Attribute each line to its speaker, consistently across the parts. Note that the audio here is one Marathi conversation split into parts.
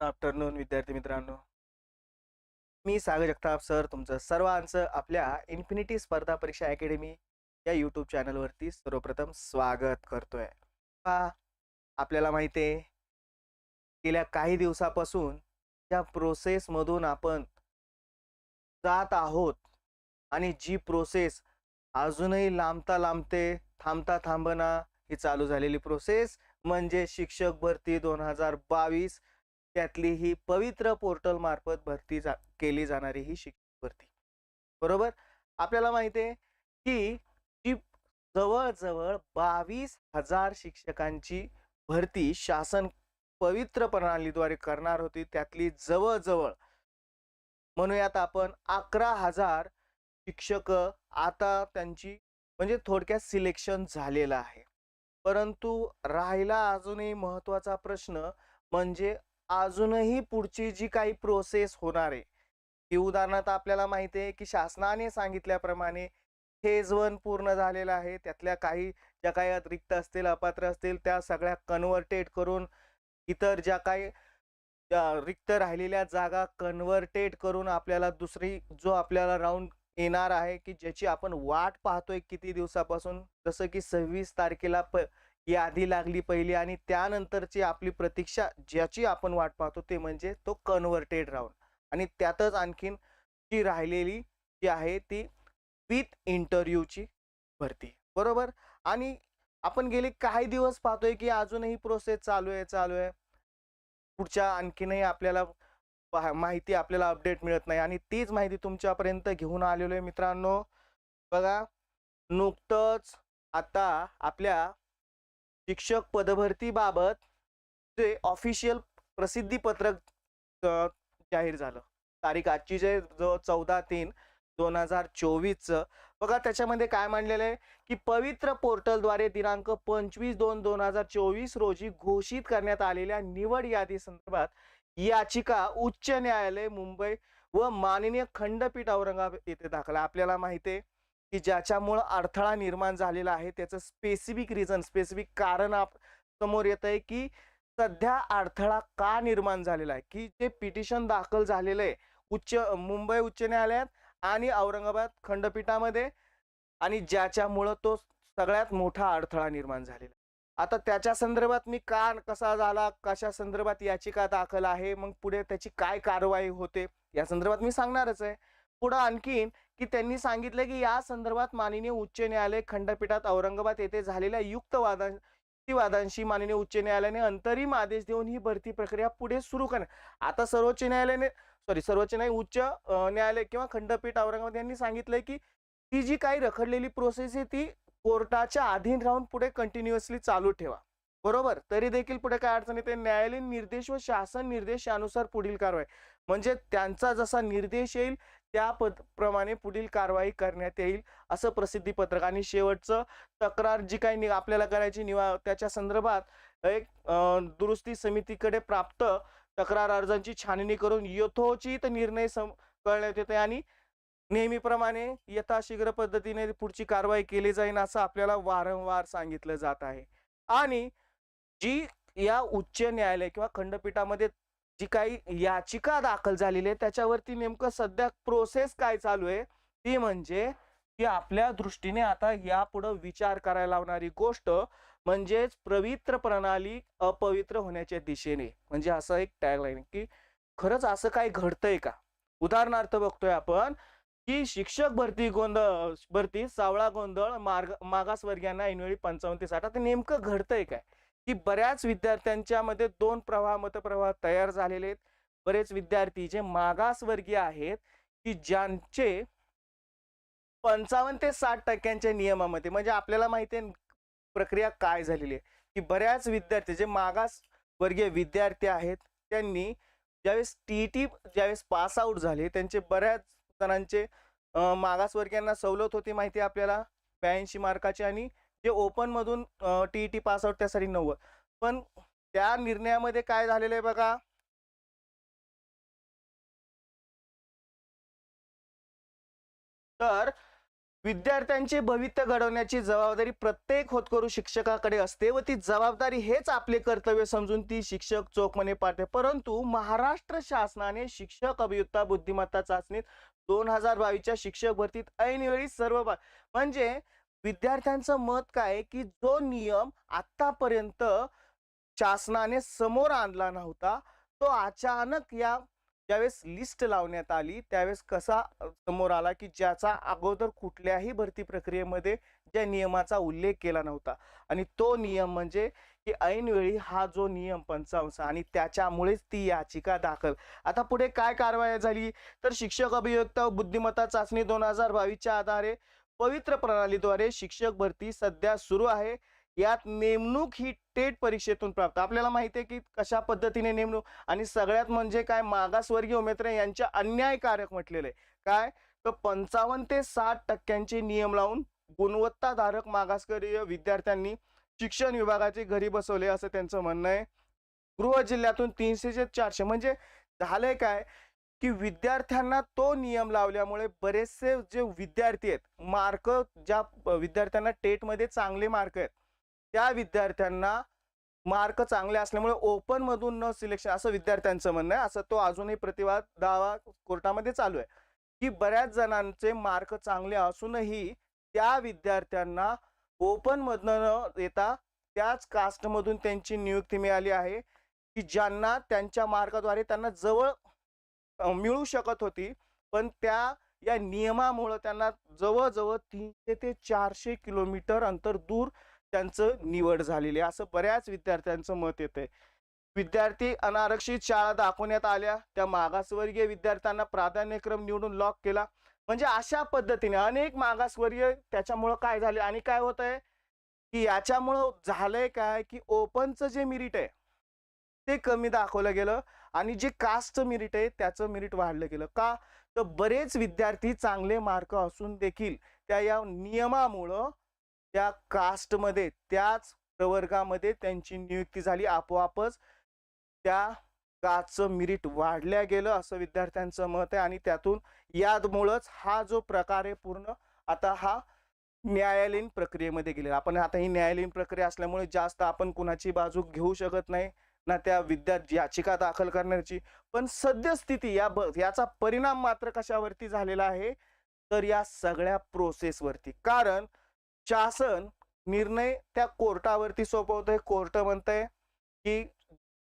Speaker 1: आफ्टरनून विद्यार्थी मित्रांनो. मी सागर जगताप सर तुमचं सर्वांचं आपल्या इन्फिनिटी स्पर्धा परीक्षा अकॅडमी या यूट्यूब चॅनलवरती सर्वप्रथम स्वागत करतोय. पहा आपल्याला माहिती आहे गेल्या काही दिवसापासून ज्या प्रोसेसमधून आपण जात आहोत आणि जी प्रोसेस अजूनही लांबता लांबते थांबता थांबना ही चालू झालेली प्रोसेस म्हणजे शिक्षक भरती दोन हजार बावीस त्यातली ही पवित्र पोर्टल मार्फत भरती जा केली जाणारी ही शिक्षक भरती. बरोबर? आपल्याला माहिती आहे की जी जवळजवळ बावीस हजार शिक्षकांची भरती शासन पवित्र प्रणालीद्वारे करणार होती त्यातली जवळजवळ म्हणूयात आपण अकरा हजार शिक्षक आता त्यांची म्हणजे थोडक्यात सिलेक्शन झालेलं आहे. परंतु राहिला अजूनही महत्त्वाचा प्रश्न म्हणजे अजूनही पुढची जी काही प्रोसेस होणार आहे ती उदाहरणार्थ आपल्याला माहिती आहे की शासनाने सांगितल्याप्रमाणे फेज वन पूर्ण झालेला आहे. त्यातल्या काही ज्या काही अतिरिक्त असतील अपात्र असतील त्या सगळ्या कन्व्हर्टेड करून इतर ज्या काही रिक्त राहिलेल्या जागा कन्व्हर्टेड करून आपल्याला दुसरी जो आपल्याला राऊंड येणार आहे की ज्याची आपण वाट पाहतोय किती दिवसापासून जसं की सव्वीस तारखेला प यादी लागली पहिली आणि त्यानंतरची आपली प्रतीक्षा ज्याची आपण वाट पाहतो ते म्हणजे तो कन्वर्टेड राऊंड आणि त्यातच आणखीन जी राहिलेली जी आहे ती विथ इंटरव्ह्यूची भरती. बरोबर? आणि आपण गेले काही दिवस पाहतोय की अजूनही प्रोसेस चालू आहे चालू आहे. पुढच्या आणखीनही आपल्याला माहिती आपल्याला अपडेट मिळत नाही. आणि तीच माहिती तुमच्यापर्यंत घेऊन आलेलो आहे मित्रांनो. बघा नुकतंच आता आपल्या शिक्षक पदभरतीबाबत जे ऑफिशियल प्रसिद्धी पत्रक जाहीर झालं. तारीख आजची जे जो चौदा तीन दोन हजार चोवीसचं बघा त्याच्यामध्ये काय मांडलेलं आहे की पवित्र पोर्टलद्वारे दिनांक पंचवीस दोन दोन हजार चोवीस रोजी घोषित करण्यात आलेल्या निवड यादी संदर्भात याचिका उच्च न्यायालय मुंबई व माननीय खंडपीठ औरंगाबाद येथे दाखल आपल्याला माहिती आहे की ज्याच्यामुळं अडथळा निर्माण झालेला आहे त्याचं स्पेसिफिक रिझन स्पेसिफिक कारण आप समोर येत आहे की सध्या अडथळा का निर्माण झालेला आहे की जे पिटिशन दाखल झालेलं आहे उच्च मुंबई उच्च न्यायालयात आणि औरंगाबाद खंडपीठामध्ये आणि ज्याच्यामुळं तो सगळ्यात मोठा अडथळा निर्माण झालेला आहे. आता त्याच्या संदर्भात मी का कसा झाला कशा संदर्भात याचिका दाखल आहे मग पुढे त्याची काय कारवाई होते या संदर्भात मी सांगणारच आहे पुढं आणखीन की त्यांनी सांगितलं की या संदर्भात माननीय उच्च न्यायालय खंडपीठात औरंगाबाद येथे झालेल्या युक्तवादा युक्तिवादांशी माननीय उच्च न्यायालयाने अंतरिम आदेश देऊन ही भरती प्रक्रिया पुढे सुरू करणार. आता सर्वोच्च न्यायालयाने सॉरी सर्वोच्च न्याय उच्च न्यायालय किंवा खंडपीठ औरंगाबाद यांनी सांगितलंय की ती जी काही रखडलेली प्रोसेस आहे ती कोर्टाच्या अधीन राहून पुढे कंटिन्युअसली चालू ठेवा. बरोबर? तरी देखील पुढे काय अडचण येते? न्यायालयीन निर्देश व शासन निर्देशानुसार पुढील कारवाई. म्हणजे त्यांचा जसा निर्देश येईल त्या पद प्रमाणे पुढील कारवाई करण्यात येईल असं प्रसिद्धी पत्रक. आणि शेवटचं तक्रार जी काही नि- आपल्याला करायची निवा त्याच्या संदर्भात एक दुरुस्ती समितीकडे प्राप्त तक्रार अर्जांची छाननी करून यथोचित निर्णय सम कळण्यात येते आणि नेहमीप्रमाणे यथाशीघ्र पद्धतीने पुढची कारवाई केली जाईल असं आपल्याला वारंवार सांगितलं जात आहे. आणि जी या उच्च न्यायालय किंवा खंडपीठामध्ये जी काही याचिका दाखल झालेली आहे त्याच्यावरती नेमकं सध्या प्रोसेस काय चालू आहे ती म्हणजे की आपल्या दृष्टीने आता यापुढं विचार करायला लावणारी गोष्ट म्हणजेच पवित्र प्रणाली अपवित्र होण्याच्या दिशेने. म्हणजे असं एक टॅगलाईन की खरंच असं काय घडतंय का? उदाहरणार्थ बघतोय आपण की शिक्षक भरती गोंधळ भरती सावळा गोंधळ मार्ग मागासवर्गीयांना ऐनवेळी पंचावन्न ते साठ आता नेमकं घडतंय काय? की बऱ्याच विद्यार्थ्यांच्या मध्ये दोन प्रवाह मतप्रवाह तयार झालेले आहेत. बरेच विद्यार्थी जे मागासवर्गीय आहेत की ज्यांचे पंचावन्न ते साठ टक्क्यांच्या नियमामध्ये म्हणजे आपल्याला माहिती आहे प्रक्रिया काय झालेली आहे. की बऱ्याच विद्यार्थी जे मागास वर्गीय विद्यार्थी आहेत त्यांनी ज्यावेळेस टी टी ज्यावेळेस पास आऊट झाले त्यांचे बऱ्याच जणांचे मागासवर्गीयांना सवलत होती माहिती आपल्याला? ब्याऐंशी मार्काची आणि जे ओपन मधून टी टी पास आउट त्यासाठी नव्वद. पण त्या निर्णयामध्ये काय झालेलं आहे बघा? तर विद्यार्थ्यांचे भवित्य घडवण्याची जबाबदारी प्रत्येक होतकरू शिक्षकाकडे असते व ती जबाबदारी हेच आपले कर्तव्य समजून ती शिक्षक चोखमने पाठते परंतु महाराष्ट्र शासनाने शिक्षक अभियुक्ता बुद्धिमत्ता चाचणीत दोन हजार बावीसच्या शिक्षक भरतीत ऐनवेळी सर्व म्हणजे विद्यार्थ्यांचं मत काय की जो नियम आतापर्यंत शासनाने समोर आणला नव्हता तो अचानक या ज्यावेळेस लिस्ट लावण्यात आली त्यावेळेस कसा समोर आला की ज्याचा अगोदर कुठल्याही भरती प्रक्रियेमध्ये ज्या नियमाचा उल्लेख केला नव्हता. आणि तो नियम म्हणजे की ऐनवेळी हा जो नियम पंचावन्न आणि त्याच्यामुळेच ती याचिका दाखल. आता पुढे काय कारवाई झाली? तर शिक्षक अभियुक्त बुद्धिमत्ता चाचणी दोन हजार बावीसच्या आधारे पवित्र प्रणालीद्वारे शिक्षक भरती सध्या सुरू आहे. यात नेमणूक ही टेट परीक्षेतून प्राप्त. आपल्याला माहिती आहे की कशा पद्धतीने नेमणूक आणि सगळ्यात म्हणजे काय मागासवर्गीय उमेदवार यांच्या अन्यायकारक म्हटलेले काय? तर पंचावन्न ते साठ टक्क्यांचे नियम लावून गुणवत्ताधारक मागासवर्गीय विद्यार्थ्यांनी शिक्षण विभागाचे घरी बसवले असं त्यांचं म्हणणं आहे. गृह जिल्ह्यातून तीनशे ते चारशे म्हणजे झालंय काय? की विद्यार्थ्यांना तो नियम लावल्यामुळे बरेचसे जे विद्यार्थी आहेत मार्क ज्या विद्यार्थ्यांना टेटमध्ये चांगले मार्क आहेत त्या विद्यार्थ्यांना मार्क चांगले असल्यामुळे ओपनमधून न सिलेक्शन असं विद्यार्थ्यांचं म्हणणं आहे. असं तो अजूनही प्रतिवाद दावा कोर्टामध्ये चालू आहे. की बऱ्याच जणांचे मार्क चांगले असूनही त्या विद्यार्थ्यांना ओपनमधनं न येता त्याच कास्टमधून त्यांची नियुक्ती मिळाली आहे की ज्यांना त्यांच्या मार्काद्वारे त्यांना जवळ मिळू शकत होती. पण त्या या नियमामुळं त्यांना जवळजवळ तीनशे ते चारशे किलोमीटर अंतर दूर त्यांचं निवड झालेली आहे. असं बऱ्याच विद्यार्थ्यांचं मत येतंय. विद्यार्थी अनारक्षित शाळा दाखवण्यात आल्या. त्या मागासवर्गीय विद्यार्थ्यांना प्राधान्यक्रम निवडून लॉक केला. म्हणजे अशा पद्धतीने अनेक मागासवर्गीय त्याच्यामुळं काय झाले आणि काय होत आहे की याच्यामुळं झालंय काय? की ओपनचं जे मिरिट आहे ते कमी दाखवलं गेलं. आणि जे कास्टचं मिरिट आहे त्याचं मिरिट वाढलं गेलं. का? तर बरेच विद्यार्थी चांगले मार्क असून देखील त्या या नियमामुळं त्या कास्टमध्ये त्याच प्रवर्गामध्ये त्यांची नियुक्ती झाली. आपोआपच त्या कास्टचं मिरिट वाढल्या गेलं असं विद्यार्थ्यांचं मत आहे. आणि त्यातून यामुळंच हा जो प्रकार आहे पूर्ण आता हा न्यायालयीन प्रक्रियेमध्ये गेलेला. आपण आता ही न्यायालयीन प्रक्रिया असल्यामुळे जास्त आपण कुणाची बाजू घेऊ शकत नाही. ना त्या विद्यार्थी याचिका दाखल करण्याची. पण सद्यस्थिती या याचा परिणाम मात्र कशावरती झालेला आहे? तर या सगळ्या प्रोसेसवरती कारण शासन निर्णय त्या कोर्टावरती सोपवतोय. कोर्ट म्हणतंय की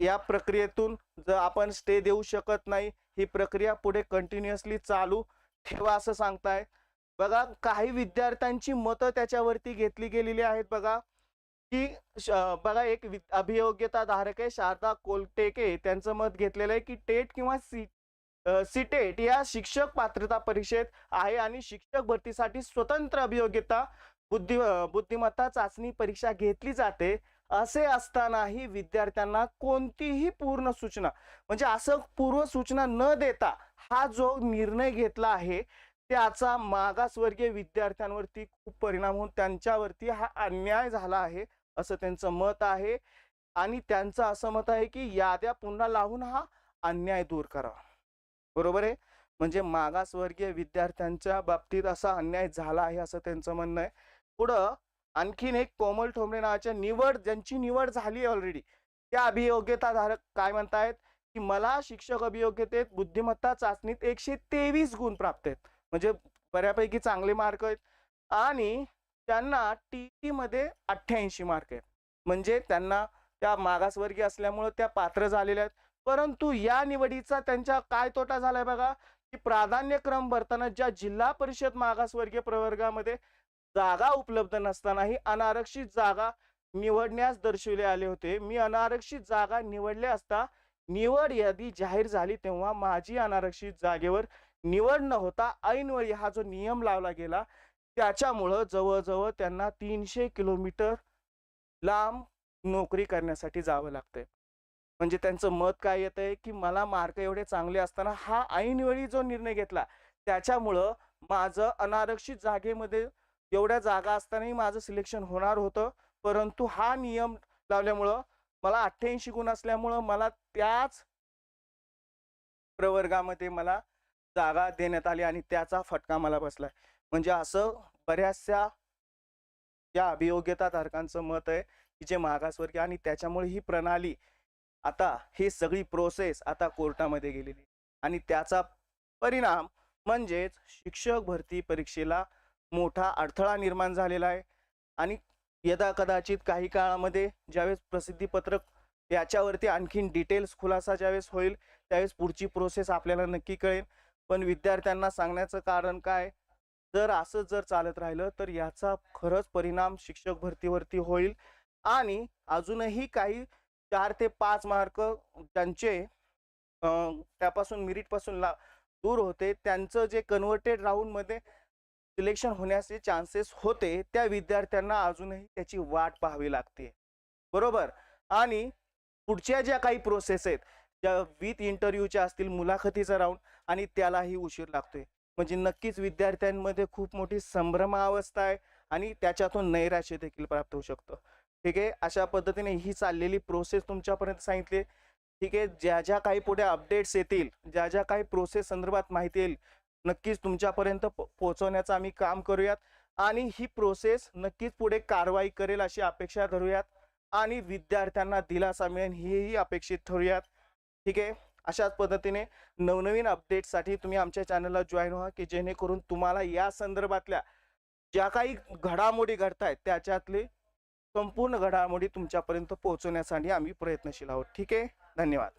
Speaker 1: या प्रक्रियेतून जर आपण स्टे देऊ शकत नाही ही प्रक्रिया पुढे कंटिन्युअसली चालू ठेवा असं सांगताय. बघा काही विद्यार्थ्यांची मतं त्याच्यावरती घेतली गेलेली आहेत बघा. की श- बघा एक वि- अभियोग्यता धारक आहे शारदा कोलटेके त्यांचं मत घेतलेलं आहे की टेट किंवा सी सीटेट या शिक्षक पात्रता परीक्षेत आहे आणि शिक्षक भरतीसाठी स्वतंत्र अभियोग्यता बुद्धी बुद्धिमत्ता चाचणी परीक्षा घेतली जाते असे असतानाही विद्यार्थ्यांना कोणतीही पूर्ण सूचना म्हणजे असं पूर्व सूचना न देता हा जो निर्णय घेतला आहे त्याचा मागासवर्गीय विद्यार्थ्यांवरती खूप परिणाम होऊन त्यांच्यावरती हा अन्याय झाला आहे. असं त्यांचं मत आहे आणि त्यांचं असं मत आहे की याद्या पुन्हा लावून हा अन्याय दूर करावा बरोबर आहे? म्हणजे मागासवर्गीय विद्यार्थ्यांच्या बाबतीत असा अन्याय झाला आहे असं त्यांचं म्हणणं आहे. पुढं आणखीन एक कोमल ठोंबरे नावाच्या निवड ज्यांची निवड झाली ऑलरेडी त्या अभियोग्यताधारक काय म्हणतायत? की मला शिक्षक अभियोग्यतेत बुद्धिमत्ता चाचणीत एकशे तेवीस गुण प्राप्त आहेत. म्हणजे बऱ्यापैकी चांगले मार्क आहेत. आणि त्यांना टी टी मध्ये अठ्ठ्याऐंशी मार्क आहेत. म्हणजे त्यांना त्या मागासवर्गीय असल्यामुळं त्या पात्र झालेल्या आहेत. परंतु या निवडीचा त्यांच्या काय तोटा झालाय बघा की प्राधान्यक्रम भरताना ज्या जिल्हा परिषद मागासवर्गीय प्रवर्गामध्ये जागा उपलब्ध नसतानाही अनारक्षित जागा निवडण्यास दर्शविले आले होते. मी अनारक्षित जागा निवडल्या असता निवड यादी जाहीर झाली तेव्हा माझी अनारक्षित जागेवर निवड न होता ऐनवेळी हा जो नियम लावला गेला त्याच्यामुळं जवळजवळ त्यांना तीनशे किलोमीटर लांब नोकरी करण्यासाठी जावं लागतंय. म्हणजे त्यांचं मत काय येत आहे की मला मार्क एवढे चांगले असताना हा ऐनवेळी जो निर्णय घेतला त्याच्यामुळं माझं अनारक्षित जागेमध्ये एवढ्या जागा असतानाही माझं सिलेक्शन होणार होतं. परंतु हा नियम लावल्यामुळं मला अठ्ठ्याऐंशी गुण असल्यामुळं मला त्याच प्रवर्गामध्ये मला जागा देण्यात आली आणि त्याचा फटका मला बसलाय म्हणजे असं बऱ्याचशा या अभियोग्यताधारकांचं मत आहे की जे मागासवर्गीय आणि त्याच्यामुळे ही प्रणाली आता ही सगळी प्रोसेस आता कोर्टामध्ये गेलेली आणि त्याचा परिणाम म्हणजेच शिक्षक भरती परीक्षेला मोठा अडथळा निर्माण झालेला आहे. आणि यदा कदाचित काही काळामध्ये ज्यावेळेस प्रसिद्धीपत्रक याच्यावरती आणखीन डिटेल्स खुलासा ज्यावेळेस होईल त्यावेळेस पुढची प्रोसेस आपल्याला नक्की कळेल. पण विद्यार्थ्यांना सांगण्याचं कारण काय? जर असं जर चालत राहिलं तर याचा खरंच परिणाम शिक्षक भरतीवरती होईल. आणि अजूनही काही चार ते पाच मार्क त्यांचे त्यापासून मिरिटपासून ला दूर होते. त्यांचं जे कन्व्हर्टेड राऊंडमध्ये सिलेक्शन होण्याचे चान्सेस होते त्या विद्यार्थ्यांना अजूनही त्याची वाट पाहावी लागते. बरोबर? आणि पुढच्या ज्या काही प्रोसेस आहेत ज्या विथ इंटरव्ह्यूच्या असतील मुलाखतीचा राऊंड आणि त्यालाही उशीर लागतोय. म्हणजे नक्कीच विद्यार्थ्यांमध्ये खूप मोठी संभ्रमावस्था आहे आणि त्याच्यातून नैराश्य देखील प्राप्त होऊ शकतं. ठीक आहे? अशा पद्धतीने ही चाललेली प्रोसेस तुमच्यापर्यंत सांगितली. ठीक आहे? ज्या ज्या काही पुढे अपडेट्स येतील ज्या ज्या काही प्रोसेस संदर्भात माहिती येईल नक्कीच तुमच्यापर्यंत पो- पोहोचवण्याचं आम्ही काम करूयात आणि ही प्रोसेस नक्कीच पुढे कारवाई करेल अशी अपेक्षा धरूयात आणि विद्यार्थ्यांना दिलासा मिळेल हेही अपेक्षित ठरूयात. ठीक आहे? अशाच पद्धतीने नवनवीन अपडेट्ससाठी तुम्ही आमच्या चॅनलला जॉईन व्हा की जेणेकरून तुम्हाला या संदर्भातल्या ज्या काही घडामोडी घडत आहेत त्याच्यातले संपूर्ण घडामोडी तुमच्यापर्यंत पोहोचवण्यासाठी आम्ही प्रयत्नशील आहोत. ठीक आहे? धन्यवाद.